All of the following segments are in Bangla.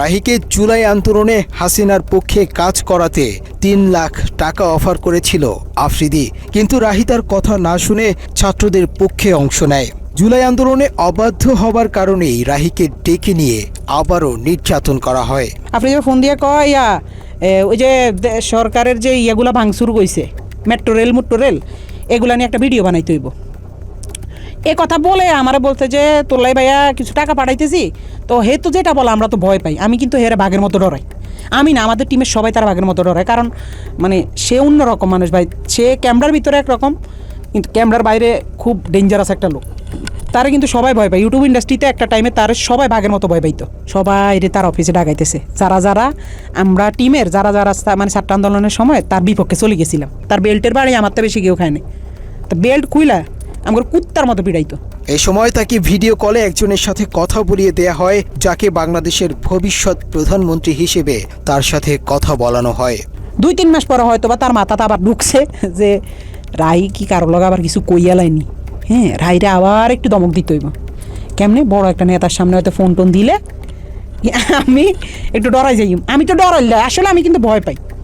রাহিকে জুলাই আন্দোলনে হাসিনার পক্ষে কাজ করাতে তিন লাখ টাকা অফার করেছিল আফ্রিদি। কিন্তু রাহি তার কথা না শুনে ছাত্রদের পক্ষে অংশ নেয়। জুলাই আন্দোলনে অবাধ্য হবার কারণেই রাহিকে ডেকে নিয়ে আবারও নির্যাতন করা হয়। আপনি যে ফোন দিয়ে কয় ওই যে সরকারের যে ইয়েগুলা ভাঙচুর কইছে মেট্রো রেল মেট্রো রেল এগুলা নিয়ে একটা ভিডিও বানাইতে হইব। এ কথা বলে আমারে বলতে যে তোলাই ভাইয়া কিছু টাকা পাঠাইতেছি। তো হে তো যেটা বলে আমরা তো ভয় পাই। আমি কিন্তু হেরে বাঘের মতো ডরাই। আমি না, আমাদের টিমের সবাই তার বাঘের মতো ডরায়। কারণ মানে সে অন্যরকম মানুষ ভাই। সে ক্যামেরার ভিতরে একরকম, কিন্তু ক্যামেরার বাইরে খুব ডেঞ্জারাস একটা লোক। তারা কিন্তু সবাই ভয় পায়। ইউটিউব ইন্ডাস্ট্রিতে একটা টাইমে তার সবাই বাঘের মতো ভয় পাইতো। সবাই রে তার অফিসে ডাকাইতেছে। যারা যারা আমরা টিমের যারা যারা মানে ছাত্র আন্দোলনের সময় তার বিপক্ষে চলে গেছিলাম। তার বেল্টের বাড়ি আমার তো বেশি কেউ খায়নি তো বেল্ট খুইলা আমার কুত্তার মতো পিড়াইতো। এই সময় তাকে ভিডিও কলে একজনের সাথে কথা বলিয়ে দেয়া হয় যাকে বাংলাদেশের ভবিষ্যৎ প্রধানমন্ত্রী হিসেবে তার সাথে কথা বলানো হয়। দুই তিন মাস পরে হয়তো বা তার মাথাতে আবার ঢুকছে যে রাই কি কারও লগে আবার কিছু কইয়া লাইনি হ্যাঁ রাইরে আবার একটু দমক দিতে হইব। কেমনে? বড় একটা নেতার সামনে হয়তো ফোন টোন দিলে আমি একটু ডরাই যাই আমি তো ডরাই আসলে আমি কিন্তু ভয় পাই।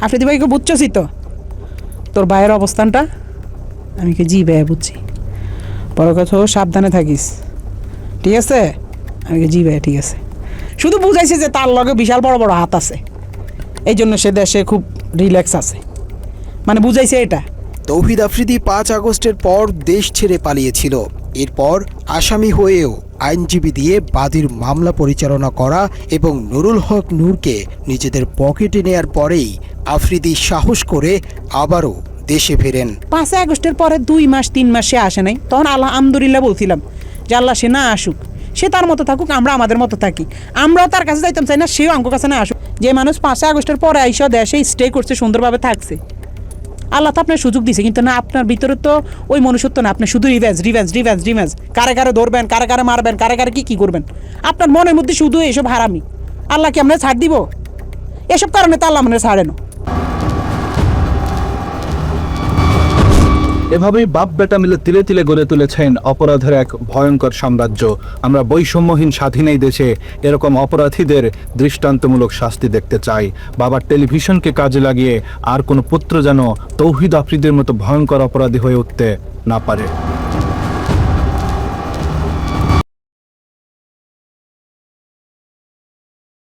আফ্রিদি ভাইকে বুঝছসই তো? তোর ভাইয়ের অবস্থানটা? আমি কি জি ভাই বুঝছি। পরে কথা সাবধানে থাকিস। ঠিক আছে? আমি জি ভাই ঠিক আছে। শুধু বুঝাইছে যে তার লগে বিশাল বড় বড় হাত আছে। এই জন্য সে দেশে খুব রিল্যাক্স আছে। মানে বুঝাইছে এটা। তৌহিদ আফ্রিদি পাঁচ আগস্টের পর দেশ ছেড়ে পালিয়েছিল। এরপর আসামি হয়েও আইনজীবী দিয়ে বাদীর মামলা পরিচালনা করা এবং নুরুল হক নূরকে নিজেদের পকেটে নেয়ার পরেই আফ্রিদি সাহস করে আবারও দেশে ফেরেন। পাঁচ আগস্টের পরে দুই মাস, তিন মাসে আসে নাই। তখন আল্লাহ আলহামদুলিল্লাহ বলছিলাম যে আল্লাহ সে না আসুক, সে তার মতো থাকুক, আমরা আমাদের মতো থাকি। আমরাও তার কাছে যাইতাম চাই না, সেও আমার কাছে না আসুক। যে মানুষ পাঁচই আগস্টের পরে আইসা দেশে স্টে করছে, সুন্দরভাবে থাকছে। আল্লাহ তো আপনার সুযোগ দিছে, কিন্তু না, আপনার ভিতরে তো ওই মনুষ্যত্ব না, আপনি শুধু রিভেঞ্জ রিভেঞ্জ রিভেঞ্জ রিভেঞ্জ কারে কারে ধরবেন, কারে কারে মারবেন, কারে কারে কী কী করবেন? আপনার মনের মধ্যে শুধু এসব হারামি। আল্লাহ কি আমরা ছাড় দিব? এসব কারণে তো আল্লাহ আমরা ছাড়েন এভাবেই বাপ বেটা মিলে তিলে তিলে গড়ে তুলেছেন অপরাধের এক ভয়ঙ্কর সাম্রাজ্য। আমরা বৈষম্যহীন স্বাধীন এই দেশে এরকম অপরাধীদের দৃষ্টান্তমূলক শাস্তি দেখতে চাই। বাবার টেলিভিশনকে কাজে লাগিয়ে আর কোনো পুত্র যেন তৌহিদ আফ্রিদের মতো ভয়ঙ্কর অপরাধী হয়ে উঠতে না পারে।